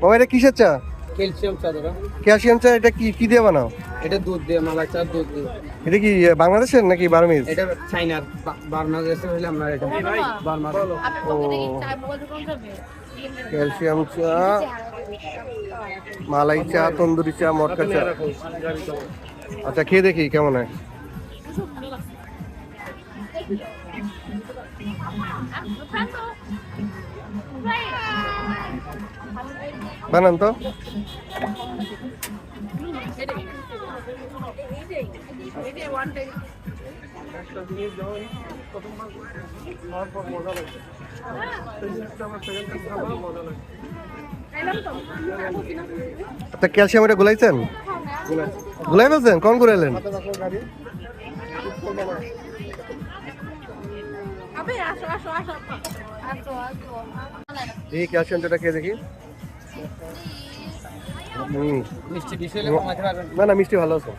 বাবা এটা কিসের চা? ক্যালসিয়াম চা দাদা ক্যালসিয়াম চা এটা কি কি দিয়ে বানাও? এটা দুধ দিয়ে মালাই চা দুধ দিয়ে। এটা কি বাংলাদেশের নাকি বার্মিজ? এটা চাইনার বার্মাদেশে হইলে আমরা এটা বার্মার ও ক্যালসিয়াম চা মালাই চা তন্দুরি চা মটকা চা। আচ্ছা খেয়ে দেখি কেমন হয়? বানান তো। আচ্ছা ক্যালসিয়াম এটা গুলাইছেন? গুলাই ফেলছেন কোন গুলাইলেন? আসো আসো আসো। আসো আসো। এই ক্যালসিয়াম চাটা খেয়ে দেখি। না না মিষ্টি ভালো আছে।